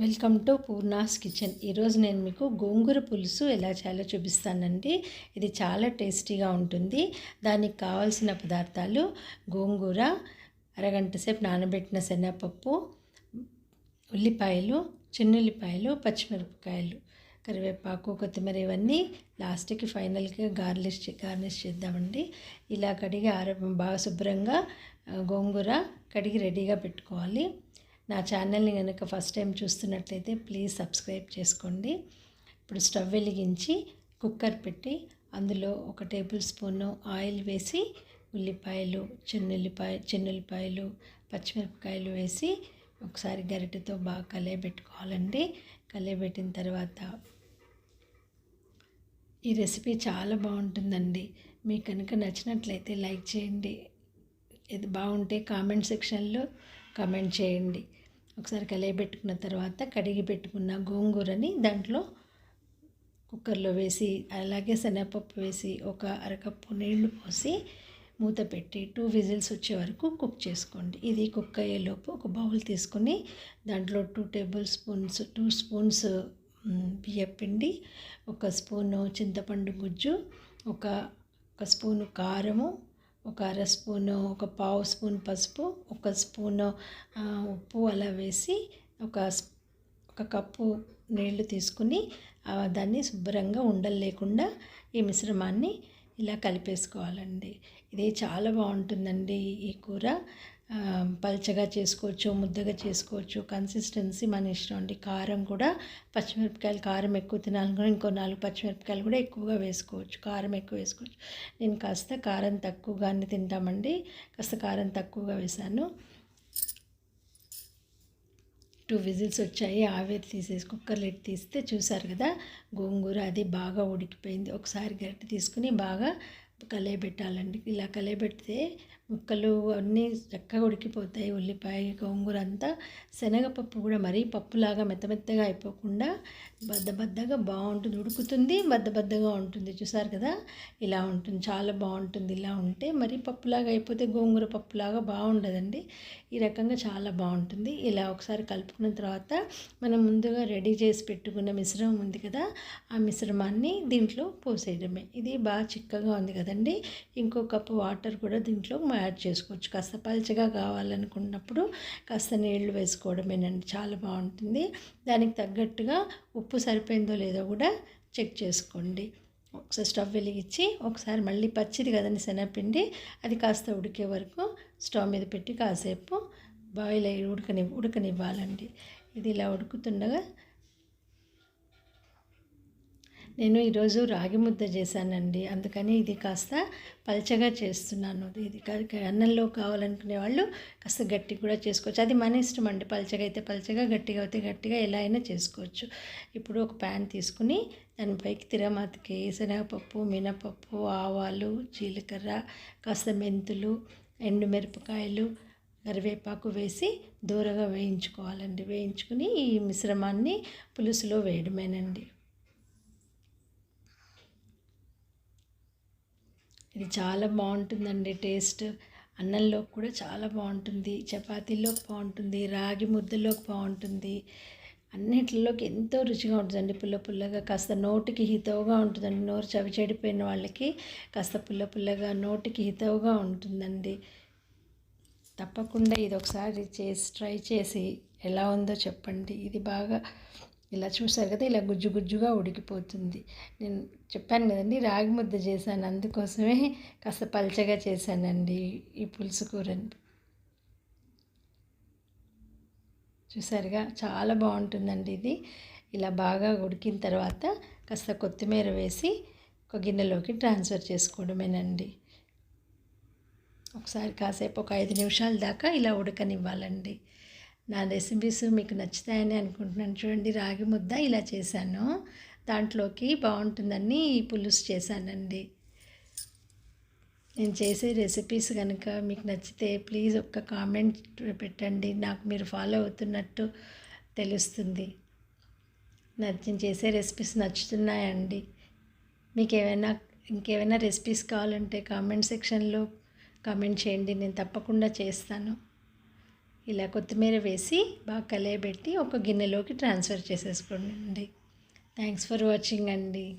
Welcome to Poorna's kitchen. ఈరోజు నేను మీకు గోంగూర పులుసు ఎలా చేయాలో చూపిస్తానండి. ఇది చాలా టేస్టీగా ఉంటుంది. దానికి కావాల్సిన పదార్థాలు గోంగూర అరగంట సేపు నానబెట్టిన శనగపప్పు ఉల్లిపాయలు చిన్నుల్లిపాయలు పచ్చిమిరపకాయలు కరివేపాకు కొత్తిమీర ఇవన్నీ లాస్ట్కి ఫైనల్గా గార్లిష్ గార్నిష్ చేద్దామండి. ఇలా కడిగి ఆర బాగా శుభ్రంగా గోంగూర కడిగి రెడీగా పెట్టుకోవాలి. నా ఛానల్ని కనుక ఫస్ట్ టైం చూస్తున్నట్లయితే ప్లీజ్ సబ్స్క్రైబ్ చేసుకోండి. ఇప్పుడు స్టవ్ వెలిగించి కుక్కర్ పెట్టి అందులో ఒక టేబుల్ స్పూన్ ఆయిల్ వేసి ఉల్లిపాయలు చిన్నుల్లిపాయ చిన్నుల్లిపాయలు పచ్చిమిరపకాయలు వేసి ఒకసారి గరిటెతో బాగా కలయబెట్టుకోవాలండి. కలయబెట్టిన తర్వాత ఈ రెసిపీ చాలా బాగుంటుందండి. మీకు కనుక నచ్చినట్లయితే లైక్ చేయండి. ఇది బాగుంటే కామెంట్ సెక్షన్లో కామెంట్ చేయండి. ఒకసారి కలయబెట్టుకున్న తర్వాత కడిగి పెట్టుకున్న గోంగూరని దాంట్లో కుక్కర్లో వేసి అలాగే శనగపప్పు వేసి ఒక అరకప్పు నీళ్ళు పోసి మూత పెట్టి టూ విజిల్స్ వచ్చే వరకు కుక్ చేసుకోండి. ఇది కుక్ అయ్యేలోపు ఒక బౌల్ తీసుకొని దాంట్లో two tablespoons two spoons బియ్యపిండి ఒక స్పూను చింతపండు గుజ్జు ఒక ఒక స్పూను కారము ఒక అర స్పూను ఒక పావు స్పూన్ పసుపు ఒక స్పూను ఉప్పు అలా వేసి ఒక ఒక కప్పు నీళ్ళు తీసుకుని దాన్ని శుభ్రంగా ఉండలు లేకుండా ఈ మిశ్రమాన్ని ఇలా కలిపేసుకోవాలండి. ఇది చాలా బాగుంటుందండి ఈ కూర. పల్చగా చేసుకోవచ్చు ముద్దగా చేసుకోవచ్చు కన్సిస్టెన్సీ మన ఇష్టం అండి. కారం కూడా పచ్చిమిరపకాయలు కారం ఎక్కువ తినాలనుకుని ఇంకో నాలుగు పచ్చిమిరపకాయలు కూడా ఎక్కువగా వేసుకోవచ్చు. కారం ఎక్కువ వేసుకోవచ్చు. నేను కాస్త కారం తక్కువగానే తింటామండి. కాస్త కారం తక్కువగా వేశాను. టూ విజిల్స్ వచ్చాయి. ఆవిరి తీసేసి కుక్కర్ లెట్ తీస్తే చూసారు కదా గోంగూర అది బాగా ఉడికిపోయింది. ఒకసారి గట్టి తీసుకుని బాగా కలయబెట్టాలండి. ఇలా కలయబెడితే ముక్కలు అన్నీ చక్కగా ఉడికిపోతాయి. ఉల్లిపాయ గోంగూర అంతా శనగపప్పు కూడా మరీ పప్పులాగా మెత్తమెత్తగా అయిపోకుండా బద్దబద్దగా బాగుంటుంది. ఉడుకుతుంది బద్దబద్దగా ఉంటుంది. చూసారు కదా? ఇలా ఉంటుంది. చాలా బాగుంటుంది. ఇలా ఉంటే మరీ పప్పులాగా అయిపోతే గోంగూర పప్పులాగా బాగుండదండి. ఈ రకంగా చాలా బాగుంటుంది. ఇలా ఒకసారి కలుపుకున్న తర్వాత మనం ముందుగా రెడీ చేసి పెట్టుకున్న మిశ్రమం ఉంది కదా? ఆ మిశ్రమాన్ని దీంట్లో పోసేయడమే. ఇది బాగా చిక్కగా ఉంది కదండి. ఇంకో కప్పు వాటర్ కూడా దీంట్లో యాడ్ చేసుకోవచ్చు. కాస్త పల్చగా కావాలనుకున్నప్పుడు కాస్త నీళ్ళు వేసుకోవడమేనండి. చాలా బాగుంటుంది. దానికి తగ్గట్టుగా ఉప్పు సరిపోయిందో లేదో కూడా చెక్ చేసుకోండి. ఒకసారి స్టవ్ వెలిగించి ఒకసారి మళ్ళీ పచ్చిది కదండి శనగపిండి అది కాస్త ఉడికే వరకు స్టవ్ మీద పెట్టి కాసేపు బాయిల్ అయ్యి ఉడకని ఉడకనివ్వాలండి. ఇది ఇలా ఉడుకుతుండగా నేను ఈరోజు రాగి ముద్ద చేశానండి. అందుకని ఇది కాస్త పల్చగా చేస్తున్నాను. ఇది అన్నంలో కావాలనుకునే వాళ్ళు కాస్త గట్టి కూడా చేసుకోవచ్చు. అది మన ఇష్టం అండి. పల్చగా అయితే పల్చగా గట్టిగా అయితే గట్టిగా ఎలా అయినా చేసుకోవచ్చు. ఇప్పుడు ఒక ప్యాన్ తీసుకుని దానిపైకి తిరమాతకి శనగపప్పు మినపప్పు ఆవాలు జీలకర్ర కాస్త మెంతులు ఎండుమిరపకాయలు కరివేపాకు వేసి దూరగా వేయించుకోవాలండి. వేయించుకుని ఈ మిశ్రమాన్ని పులుసులో వేయడమేనండి. ఇది చాలా బాగుంటుందండి టేస్ట్. అన్నంలో కూడా చాలా బాగుంటుంది. చపాతీలోకి బాగుంటుంది. రాగి ముద్దలోకి బాగుంటుంది. అన్నిటిలోకి ఎంతో రుచిగా ఉంటుందండి పుల్ల పుల్లగా. కాస్త నోటికి హితవుగా ఉంటుందండి. నోరు చవి చెడిపోయిన వాళ్ళకి కాస్త పుల్ల పుల్లగా నోటికి హితవుగా ఉంటుందండి. తప్పకుండా ఇది ఒకసారి చేసి ట్రై చేసి ఎలా ఉందో చెప్పండి. ఇది బాగా ఇలా చూసారు కదా ఇలా గుజ్జు గుజ్జుగా ఉడికిపోతుంది. నేను చెప్పాను కదండి రాగి ముద్ద చేశాను అందుకోసమే కాస్త పల్చగా చేశానండి ఈ పులుసు కూరని. చూసారుగా చాలా బాగుంటుందండి ఇది. ఇలా బాగా ఉడికిన తర్వాత కాస్త కొత్తిమీర వేసి ఒక గిన్నెలోకి ట్రాన్స్ఫర్ చేసుకోవడమేనండి. ఒకసారి కాసేపు ఒక ఐదు నిమిషాల దాకా ఇలా ఉడకనివ్వాలండి. నా రెసిపీస్ మీకు నచ్చుతాయని అనుకుంటున్నాను. చూడండి రాగి ముద్ద ఇలా చేశాను. దాంట్లోకి బాగుంటుందని పులుసు చేశానండి. నేను చేసే రెసిపీస్ కనుక మీకు నచ్చితే ప్లీజ్ ఒక్క కామెంట్ పెట్టండి. నాకు మీరు ఫాలో అవుతున్నట్టు తెలుస్తుంది. నేను చేసే రెసిపీస్ నచ్చుతున్నాయండి. మీకు ఏమైనా ఇంకేమైనా రెసిపీస్ కావాలంటే కామెంట్ సెక్షన్లో కామెంట్ చేయండి. నేను తప్పకుండా చేస్తాను. ఇలా కొత్తిమీర వేసి బాగా కలయబెట్టి ఒక గిన్నెలోకి ట్రాన్స్ఫర్ చేసేసుకోండి. థ్యాంక్స్ ఫర్ వాచింగ్ అండి.